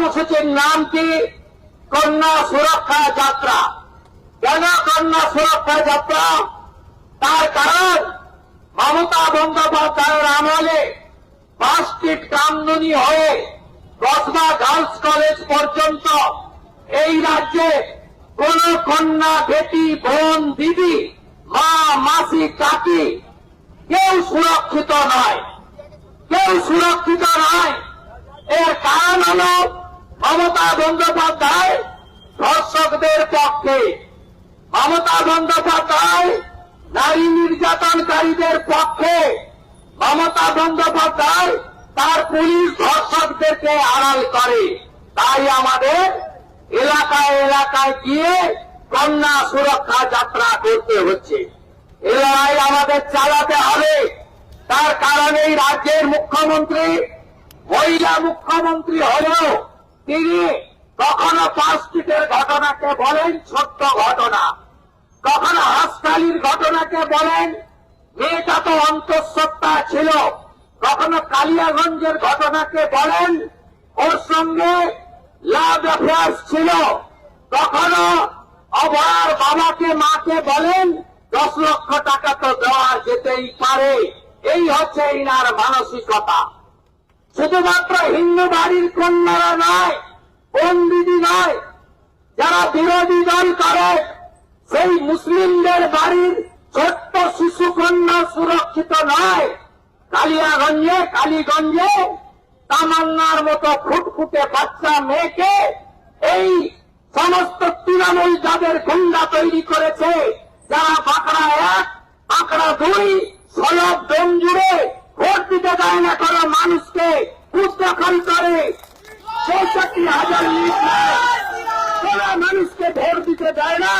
কর্মসূচির নাম কি? কন্যা সুরক্ষা যাত্রা। কেন কন্যা সুরক্ষা যাত্রা? তার কারণ মমতা বন্দ্যোপাধ্যায়ের আমলে পাঁচটি কামদুনি হয়ে কসবা গার্লস কলেজ পর্যন্ত এই রাজ্যে কোন কন্যা বেটি বোন, দিদি, মা, মাসি, কাকি কেউ সুরক্ষিত নয়। কেউ সুরক্ষিত নয়। এর কারণ হল মমতা বন্দ্যোপাধ্যায় ধর্ষকদের পক্ষে। মমতা বন্দ্যোপাধ্যায় নারী নির্যাতনকারীদের পক্ষে। মমতা বন্দ্যোপাধ্যায় তার পুলিশ ধর্ষকদেরকে আড়াল করে। তাই আমাদের এলাকায় এলাকায় গিয়ে কন্যা সুরক্ষা যাত্রা করতে হচ্ছে। এ লড়াই আমাদের চালাতে হবে। তার কারণে এই রাজ্যের মুখ্যমন্ত্রী, মহিলা মুখ্যমন্ত্রী হলেও তিনি কখনো পাঁচটিকের ঘটনাকে বলেন ছোট্ট ঘটনা। কখনো হাসকালির ঘটনাকে বলেন, মেয়েটা তো অন্তঃসত্ত্বা ছিল। কখনো কালিয়াগঞ্জের ঘটনাকে বলেন, ওর সঙ্গে লাভ অ্যাফেয়ার্স ছিল। কখনো অভয়ার বাবাকে, মাকে বলেন, দশ লক্ষ টাকা তো দেওয়া যেতেই পারে। এই হচ্ছে ইনার মানসিকতা শুধুমাত্র হিন্দু বাড়ির কন্যারা নয় দিদি নয়, যারা বিরোধী দল করে, সেই মুসলিমদের বাড়ির ছোট্ট শিশু কন্যা সুরক্ষিত নয়। কালিয়াগঞ্জে, কালীগঞ্জে তামান্নার মতো ফুটফুটে বাচ্চা মেয়েকে এই সমস্ত তৃণমূল যাদের গুন্ডা তৈরি করেছে, যারা বাঁকড়া এক, বাঁকড়া দুই সলভ দম জুড়ে ভোট দিতে দেয় না কোনো মানুষকে উদ্দখল করে চৌষট্টি হাজার লিট নেয়। যারা মানুষকে ভোট দিতে দেয় না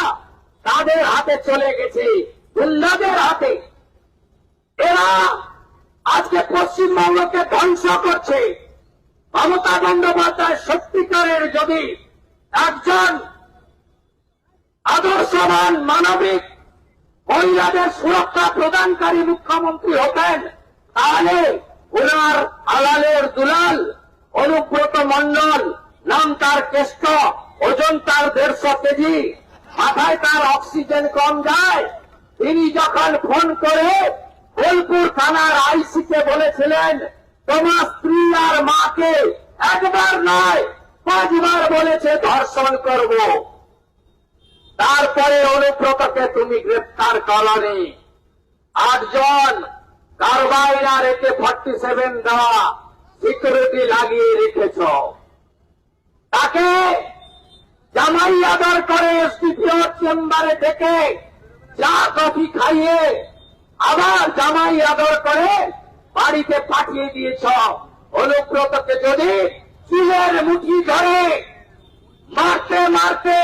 তাদের হাতে চলে গেছে গুন্ডাদের হাতে এরা আজকে পশ্চিমবঙ্গকে ধ্বংস করছে মমতা বন্দ্যোপাধ্যায় সত্যিকারের যদি একজন আদর্শবান মানবিক মহিলাদের সুরক্ষা প্রদানকারী মুখ্যমন্ত্রী হতেন, তাহলে ওনার আলালের দুলাল, অনুব্রত মন্ডল নাম তার কেষ্ট, ওজন তার দেড়শো কেজি, মাথায় তার অক্সিজেন কম যায়। তিনি যখন ফোন করে বোলপুর থানার আইসিকে বলেছিলেন তোমার স্ত্রী আর মাকে একবার নয়, পাঁচবার বলেছে ধর্ষণ করব। তারপরে অনুব্রতকে তুমি গ্রেফতার করনি। আটজন কারবাইন আর একে ফর্টি সেভেন দেওয়া সিকিউরিটি লাগিয়ে রেখেছ। তাকে জামাই আদর করে এসডিপিও চেম্বারে থেকে চা, কফি খাইয়ে আবার জামাই আদর করে বাড়িতে পাঠিয়ে দিয়েছ। অনুব্রতকে যদি চুলের মুঠি ধরে মারতে মারতে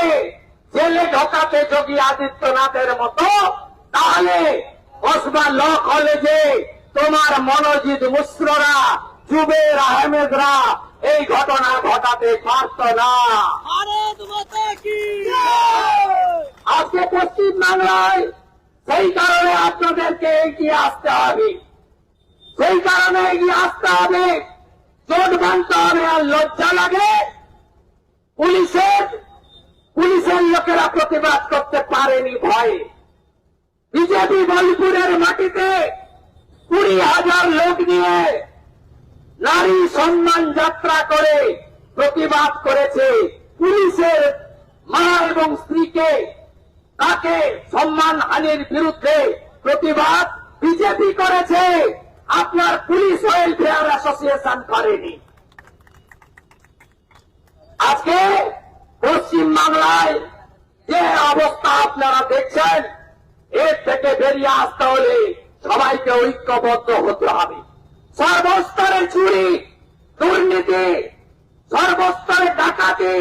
জেলে ঢোকাতে যোগী আদিত্যনাথের মতো তাহলে কসবা ল কলেজে তোমার মনোজিৎ মুশ্ররা জুবের আহমেদরা এই ঘটনা ঘটাতে পারত না। আজকে পশ্চিম বাংলায় সেই কারণে আপনাদেরকে এগিয়ে আসতে হবে। সেই কারণে এগিয়ে আসতে হবে। চোট বাঁধতে হবে আর লজ্জা লাগে। পুলিশের পুলিশের লোকেরা প্রতিবাদ করতে পারেনি ভয়ে। বিজেপি বোলপুরের মাটিতে কুড়ি হাজার লোক নিয়ে নারী সম্মান যাত্রা করে প্রতিবাদ করেছে। পুলিশের মা এবং স্ত্রীকে তাকে সম্মান হানির বিরুদ্ধে প্রতিবাদ আপনার পুলিশ ওয়েলফেয়ার অ্যাসোসিয়েশন করেনি। আজকে পশ্চিম বাংলায় যে অবস্থা আপনারা দেখছেন, এর থেকে বেরিয়ে আসতে হলে সবাইকে ঐক্যবদ্ধ হতে হবে। সর্বস্তরে চুরি, দুর্নীতি সর্বস্তরে ডাকাতি,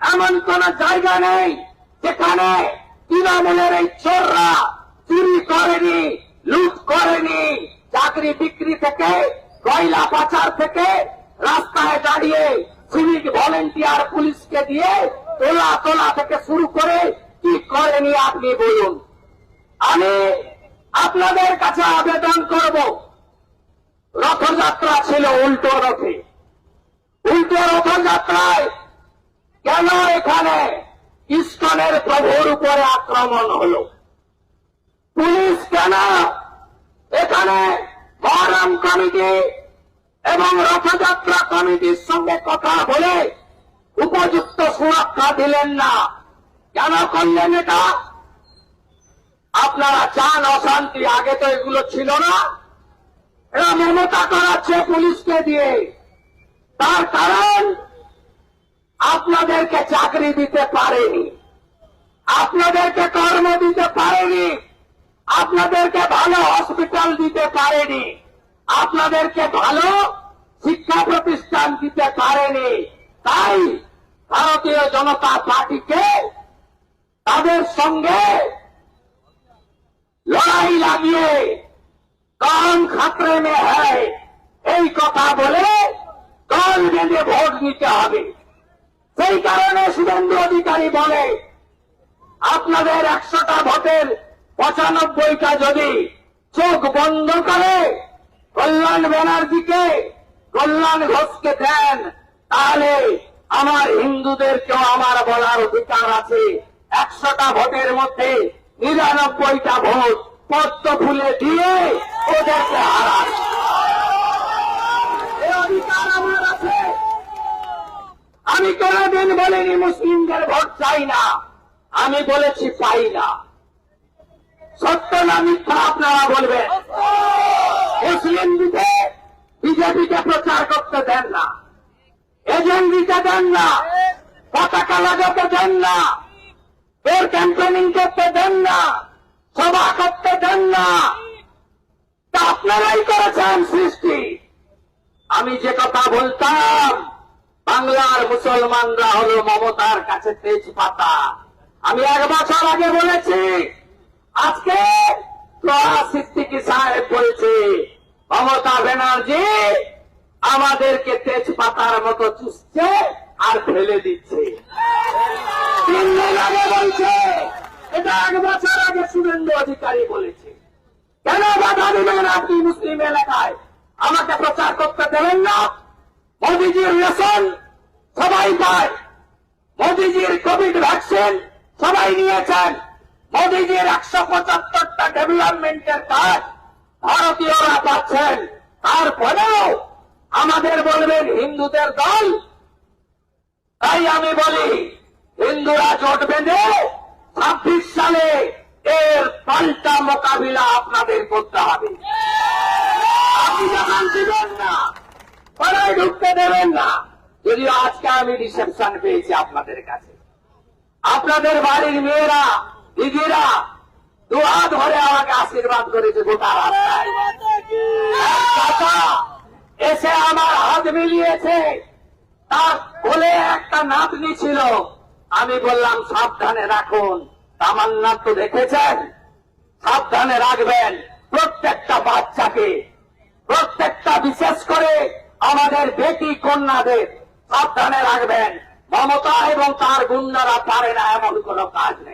এমন কোন জায়গা নেই যেখানে তৃণমূলের এই চোররা চুরি করেনি, লুট করেনি। চাকরি বিক্রি থেকে কয়লা পাচার থেকে রাস্তায় দাঁড়িয়ে সিভিক ভলেন্টিয়ার পুলিশকে দিয়ে তোলা তোলা থেকে শুরু করে কি করেনি আপনি বলুন। আমি আপনাদের কাছে আবেদন করব। রথযাত্রা ছিল উল্টো রথে। উল্টো রথযাত্রায় কেন এখানে ইস্কনের প্রভুর উপরে আক্রমণ হল? পুলিশ কেন এখানে মহরম কমিটি এবং রথযাত্রা কমিটির সঙ্গে কথা বলে উপযুক্ত সুরক্ষা দিলেন না। কেন করলেন এটা? আপনারা চান অশান্তি, আগে তো এগুলো ছিল না। এরা মমতা করাচ্ছে পুলিশকে দিয়ে। তার কারণ আপনাদেরকে চাকরি দিতে পারেনি। আপনাদেরকে কর্ম দিতে পারেনি। আপনাদেরকে ভালো হসপিটাল দিতে পারেনি। আপনাদেরকে ভালো শিক্ষা প্রতিষ্ঠান দিতে পারেনি। তাই ভারতীয় জনতা পার্টিকে তাদের সঙ্গে লড়াই লাগিয়ে কান খাতরে মে হয়। এই কথা বলে দল বেঁধে ভোট দিতে হবে। সেই কারণে শুভেন্দু অধিকারী বলে, আপনাদের একশোটা ভোটের পঁচানব্বইটা যদি চোখ বন্ধ করে কল্যাণ ব্যানার্জিকে কল্যাণ ঘোষকে দেন, তাহলে আমার হিন্দুদেরকেও আমার বলার অধিকার আছে। একশোটা ভোটের মধ্যে নিরানব্বইটা ভোট পদ্ম ফুলে দিয়ে ওদেরকে হারান। আমি কোনদিন বলিনি মুসলিমদের ভোট চাই না। আমি বলেছি পাই না। সত্য না মিথ্যা আপনারা বলবেন। মুসলিম দিকে বিজেপিকে প্রচার করতে দেন না। এজেন্ট দিতে দেন না। পতাকা লাগাতে দেন না। এর ক্যাম্পেনিং করতে দেন না। সভা করতে দেন না। তা আপনারাই করেছেন সৃষ্টি। আমি যে কথা বলতাম, বাংলার মুসলমানরা হলো মমতার কাছে তেজ পাতা আমি এক বছর আগে বলেছি আজকে সাহেব বলছে, মমতা ব্যানার্জি আমাদেরকে তেজ পাতার মতো চুষছে আর ফেলে দিচ্ছে। তিন দিন আগে বলছে, এটা এক বছর আগে শুভেন্দু অধিকারী বলেছে। কেন বাধা দিবেন আপনি মুসলিম এলাকায়? আমাকে প্রচার করতে দেবেন না। মোদিজির রেশন সবাই পায়। মোদিজির কোভিড ভ্যাকসিন সবাই নিয়েছেন। মোদিজির একশো পঁচাত্তরটা ডেভেলপমেন্টের কাজ ভারতীয়রা পাচ্ছেন। তারপরেও আমাদের বলবেন হিন্দুদের দল। তাই আমি বলি, হিন্দুরা জোট বেঁধে ছাব্বিশ সালে এর পাল্টা মোকাবিলা আপনাদের করতে হবে। আপনি যখন দিবেন না, পাড়ায় ঢুকতে দেবেন না। যদিও আজকে আমি রিসেপশন পেয়েছি আপনাদের কাছে। আপনাদের বাড়ির মেয়েরা দিদিরা দুহাত ধরে আমাকে আশীর্বাদ করেছে গোটা রাস্তায়। এসে আমার হাত মিলিয়েছে। তার কোলে একটা নাতনি ছিল। আমি বললাম, সাবধানে রাখুন। তামান্না তো দেখেছেন? সাবধানে রাখবেন প্রত্যেকটা বাচ্চাকে। প্রত্যেকটা, বিশেষ করে আমাদের বেটি কন্যাদের, সাবধানে রাখবেন। মমতা এবং তার গুন্ডারা পারে না এমন কোনো কাজ নেই।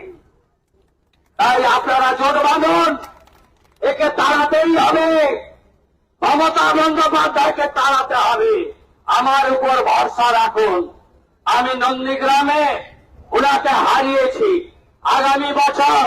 তাই আপনারা জোট বাঁধুন। একে তাড়াতেই হবে। মমতা বন্দ্যোপাধ্যায়কে তাড়াতে হবে। আমার উপর ভরসা রাখুন। আমি নন্দীগ্রামে ওনাকে হারিয়েছি। আগামী বছর